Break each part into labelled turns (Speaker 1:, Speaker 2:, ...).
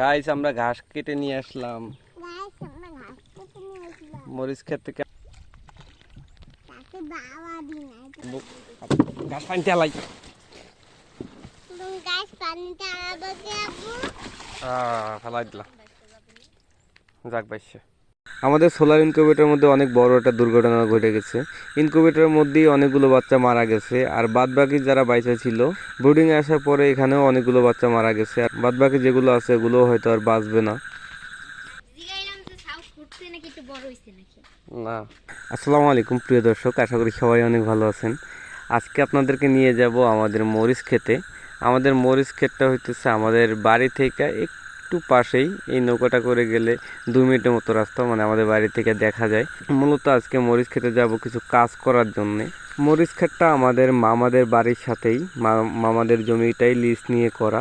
Speaker 1: Guys আমরা ঘাস কেটে নিয়ে আসলাম। মরিচ ক্ষেত থেকে। ঘাস পানি তেলাই ফেলাই দিলাম। যাক বাইছে। আমাদের সোলার ইনকিউবেটরের মধ্যে অনেক বড় একটা দুর্ঘটনা ঘটে গেছে। ইনকিউবেটরের মধ্যেই অনেকগুলো বাচ্চা মারা গেছে আর বাদবাকি যারা বাইচা ছিল ব্রুডিংয়ে আসার পরে এখানেও অনেকগুলো বাচ্চা মারা গেছে আর বাদবাকি যেগুলো আছে ওগুলো হয়তো আর বাঁচবে না। আসসালামু আলাইকুম, প্রিয় দর্শক, আশা করি সবাই অনেক ভালো আছেন। আজকে আপনাদেরকে নিয়ে যাব আমাদের মরিচ খেতে। আমাদের মরিচ ক্ষেতটা হইতেছে আমাদের বাড়ি থেকে একটু পাশেই এই নৌকাটা করে গেলে দু মিনিটের মতো রাস্তা মানে আমাদের বাড়ি থেকে দেখা যায়। মূলত আজকে মরিচ খেতে যাব কিছু কাজ করার জন্যে। মরিচ ক্ষেতটা আমাদের মামাদের বাড়ির সাথেই মামাদের জমিটাই লিজ নিয়ে করা।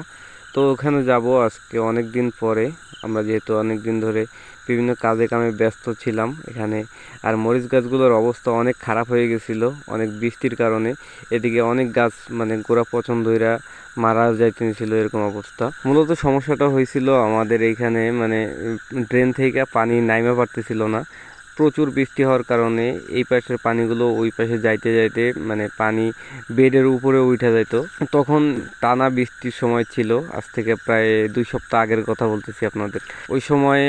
Speaker 1: তো ওখানে যাব আজকে অনেক দিন পরে আমরা যেহেতু অনেক দিন ধরে বিভিন্ন কাজে কামে ব্যস্ত ছিলাম এখানে, আর মরিচ গাছগুলোর অবস্থা অনেক খারাপ হয়ে গেছিল, অনেক বৃষ্টির কারণে। এদিকে অনেক গাছ মানে গোড়া পছন্দ হইরা মারা যাইতেছিল এরকম অবস্থা। মূলত সমস্যাটা হয়েছিল আমাদের এইখানে মানে ড্রেন থেকে পানি নাইমা পারতেছিল না। প্রচুর বৃষ্টি হওয়ার কারণে এই পাশের পানিগুলো ওই পাশে যাইতে যাইতে মানে পানি বেডের উপরে উঠে যাইতো। তখন টানা বৃষ্টির সময় ছিল, আজ থেকে প্রায় দুই সপ্তাহ আগের কথা বলতেছি আপনাদের। ওই সময়ে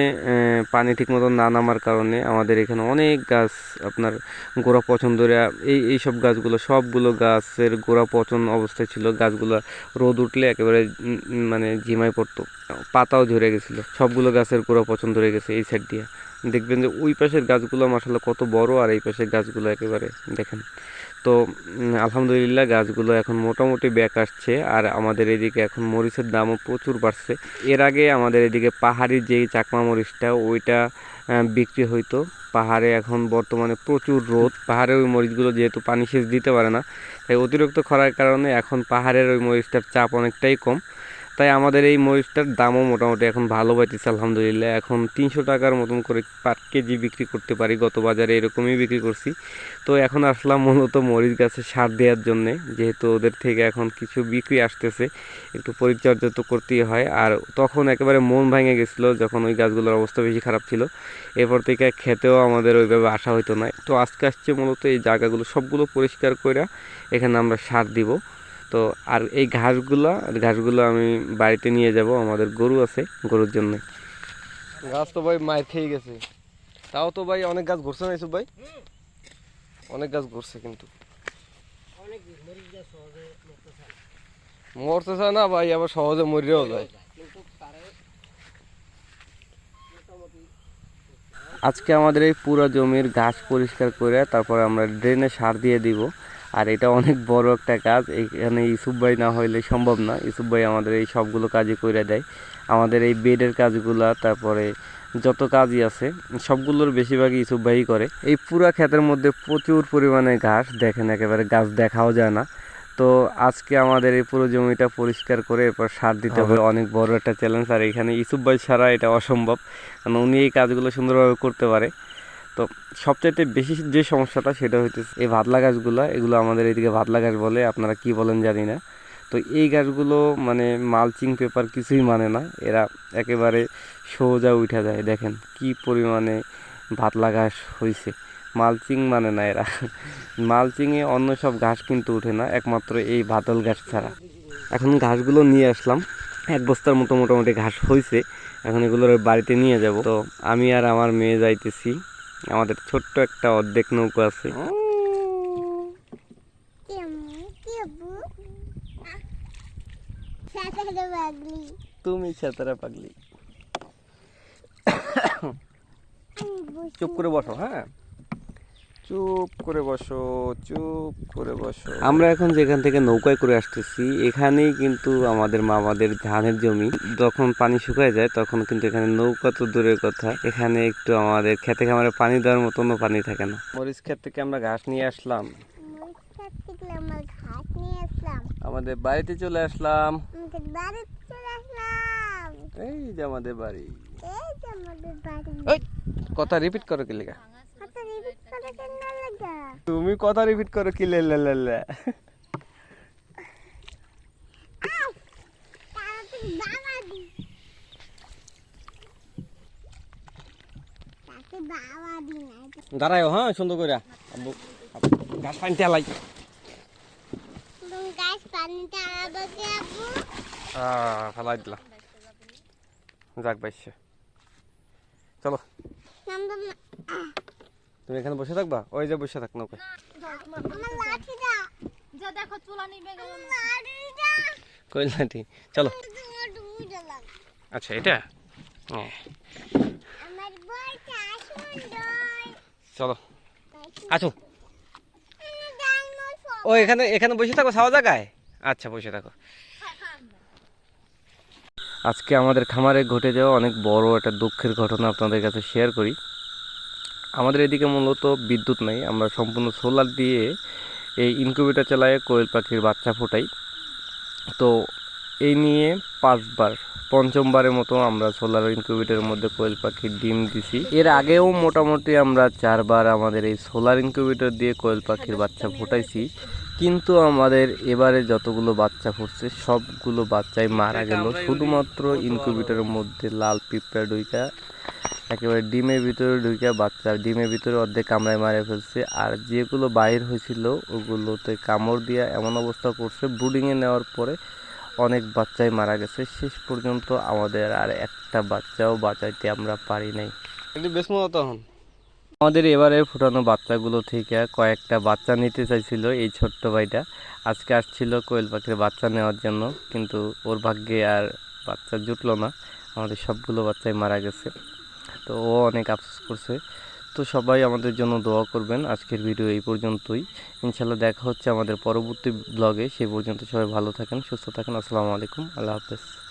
Speaker 1: পানি ঠিকমতো না নামার কারণে আমাদের এখানে অনেক গাছ আপনার গোড়া পচন ধরে, এই এই সব গাছগুলো, সবগুলো গাছের গোড়া পচন অবস্থায় ছিল। গাছগুলো রোদ উঠলে একেবারে মানে ঝিমাই পড়তো, পাতাও ঝরে গেছিল। সবগুলো গাছের গোড়া পচন ধরে গেছে এই সাইড দিয়ে। দেখবেন যে ওই পাশের গাছগুলো মাসাল্লাহ কত বড় আর এই পাশের গাছগুলো একেবারে দেখেন। তো আলহামদুলিল্লাহ গাছগুলো এখন মোটামুটি ব্যাক আসছে আর আমাদের এদিকে এখন মরিচের দামও প্রচুর বাড়ছে। এর আগে আমাদের এদিকে পাহাড়ি যেই চাকমা মরিচটা, ওইটা বিক্রি হইতো। পাহাড়ে এখন বর্তমানে প্রচুর রোদ। পাহাড়ে ওই মরিচগুলো যেহেতু পানি সেচ দিতে পারে না, তাই অতিরিক্ত খরার কারণে এখন পাহাড়ের ওই মরিচটার চাপ অনেকটাই কম। তাই আমাদের এই মরিচটার দামও মোটামুটি এখন ভালো পাইতেছে, আলহামদুলিল্লাহ। এখন তিনশো টাকার মতন করে পার কেজি বিক্রি করতে পারি, গত বাজারে এরকমই বিক্রি করছি। তো এখন আসলাম মূলত মরিচ গাছে সার দেওয়ার জন্যে, যেহেতু ওদের থেকে এখন কিছু বিক্রি আসতেছে, একটু পরিচর্যা তো করতেই হয়। আর তখন একেবারে মন ভেঙে গেছিল যখন ওই গাছগুলোর অবস্থা বেশি খারাপ ছিল। এরপর থেকে খেতেও আমাদের ওইভাবে আসা হইতো না তো আজকে আসছে মূলত এই জায়গাগুলো সবগুলো পরিষ্কার করে এখানে আমরা সার দিব। তো আর এই ঘাসগুলো ঘাসগুলো আমি বাড়িতে নিয়ে যাব আমাদের গরু আছে গরুর জন্য। গাছ তো ভাই মায়ের খেয়ে গেছে। তাও তো ভাই অনেক গাছ ঘুরছে না ভাই? অনেক গাছ ঘুরছে কিন্তু। মরতে চায় না ভাই আবার সহজে মরিয়াও যায়। আজকে আমাদের এই পুরো জমির ঘাস পরিষ্কার করে তারপরে আমরা ড্রেনে সার দিয়ে দিব। আর এটা অনেক বড় একটা কাজ। এখানে ইসুফ ভাই না হইলে সম্ভব না। ইসুফ ভাই আমাদের এই সবগুলো কাজই করে দেয়। আমাদের এই বেডের কাজগুলা তারপরে যত কাজই আছে সবগুলোর বেশিরভাগই ইসুফ ভাই করে। এই পুরা ক্ষেতের মধ্যে প্রচুর পরিমাণে ঘাস দেখেন একেবারে গাছ দেখাও যায় না। তো আজকে আমাদের এই পুরো জমিটা পরিষ্কার করে এরপর সার দিতে হবে। অনেক বড় একটা চ্যালেঞ্জ আর এখানে ইসুফ ভাই ছাড়া এটা অসম্ভব। কারণ উনি এই কাজগুলো সুন্দরভাবে করতে পারে। তো সবচাইতে বেশি যে সমস্যাটা সেটা হইতেছে এই ভাতলা গাছগুলো, এগুলো আমাদের এদিকে ভাতলা গাছ বলে, আপনারা কি বলেন জানি না। তো এই গাছগুলো মানে মালচিং পেপার কিছুই মানে না, এরা একেবারে সোজা উঠা যায়। দেখেন কি পরিমাণে ভাতলা ঘাস হয়েছে মালচিং মানে না এরা। মালচিংয়ে অন্য সব ঘাস কিন্তু ওঠে না, একমাত্র এই ভাতল ঘাস ছাড়া। এখন ঘাসগুলো নিয়ে আসলাম। এক বস্তার মতো মোটামুটি ঘাস হয়েছে এখন এগুলোর বাড়িতে নিয়ে যাব। তো আমি আর আমার মেয়ে যাইতেছি। আমাদের ছোট্ট একটা অর্ধেক নৌকো আছে। তুমি ছাতারা পাগলি। চুপ করে বসো হ্যাঁ? চুপ করে বসো চুপ করে বসো। আমরা এখন যেখান থেকে নৌকায় করে আসতেছি এখানেই কিন্তু আমাদের মামাদের ধানের জমি। যখন পানি শুকায় যায় তখন কিন্তু এখানে নৌকা তো দূরের কথা। এখানে একটু আমাদের খেতে খামারে পানি দেওয়ার মতনও পানি থাকে না। মরিচ ক্ষেত থেকে আমরা ঘাস নিয়ে আসলাম।
Speaker 2: মরিচ ক্ষেত থেকে আমরা ঘাস নিয়ে আসলাম।
Speaker 1: আমাদের বাড়িতে চলে আসলাম।
Speaker 2: আমাদের বাড়িতে চলে আসলাম।
Speaker 1: এই যে আমাদের বাড়ি।
Speaker 2: এই যে আমাদের বাড়ি।
Speaker 1: এই কথা রিপিট করো কি লেখা তুমি কথা রিপিট করো, কি দাঁড়ায় হ্যাঁ সুন্দর করে। গাছ পানি তেলাই ফেলাই দিলা যাক, বাইছে। চলো। তুমি এখানে বসে থাকবা? ওই যে বসে থাক
Speaker 3: নিবে
Speaker 2: লাঠিটা।
Speaker 1: কই লাঠি? চলো। আচ্ছা এটা? হ্যাঁ চলো।
Speaker 2: সব
Speaker 1: ও এখানে এখানে বসে থাকো ছাওয়া জায়গায়? আচ্ছা বসে থাকো। আজকে আমাদের খামারে ঘটে যাওয়া অনেক বড় একটা দুঃখের ঘটনা আপনাদের কাছে শেয়ার করি। আমাদের এদিকে মূলত বিদ্যুৎ নেই, আমরা সম্পূর্ণ সোলার দিয়ে এই ইনকিউবেটর চালায় কোয়েল পাখির বাচ্চা ফোটাই। তো এই নিয়ে পাঁচবার, পঞ্চমবারের মতো আমরা সোলার ইনকিউবেটরের মধ্যে কোয়েল পাখির ডিম দিছি। এর আগেও মোটামুটি আমরা চারবার আমাদের এই সোলার ইনকিউবেটর দিয়ে কোয়েল পাখির বাচ্চা ফোটাইছি। কিন্তু আমাদের এবারে যতগুলো বাচ্চা ফুটছে, সবগুলো বাচ্চাই মারা গেল। শুধুমাত্র ইনকিউবেটরের মধ্যে লাল পিঁপড়া ডুইকা একেবারে ডিমের ভিতরে ঢুকে বাচ্চা ডিমের ভিতরে অর্ধেক কামড়ায় মারে ফেলছে। আর যেগুলো বাইর হয়েছিল ওগুলোতে কামড় দিয়ে এমন অবস্থা করছে ব্রুডিংয়ে নেওয়ার পরে অনেক বাচ্চাই মারা গেছে। শেষ পর্যন্ত আমাদের আর একটা বাচ্চাও বাঁচাইতে আমরা পারি নাই। তখন আমাদের এবারে ফুটানো বাচ্চাগুলো থেকে কয়েকটা বাচ্চা নিতে চাইছিল এই ছোট্ট ভাইটা। আজকে আসছিল কোয়েল পাখির বাচ্চা নেওয়ার জন্য কিন্তু ওর ভাগ্যে আর বাচ্চা জুটলো না। আমাদের সবগুলো বাচ্চাই মারা গেছে। তো ও অনেক আফসোস করছে। তো সবাই আমাদের জন্য দোয়া করবেন। আজকের ভিডিও এই পর্যন্তই। ইনশাল্লাহ দেখা হচ্ছে আমাদের পরবর্তী ব্লগে সেই পর্যন্ত সবাই ভালো থাকেন, সুস্থ থাকেন। আসসালামু আলাইকুম। আল্লাহ হাফেজ।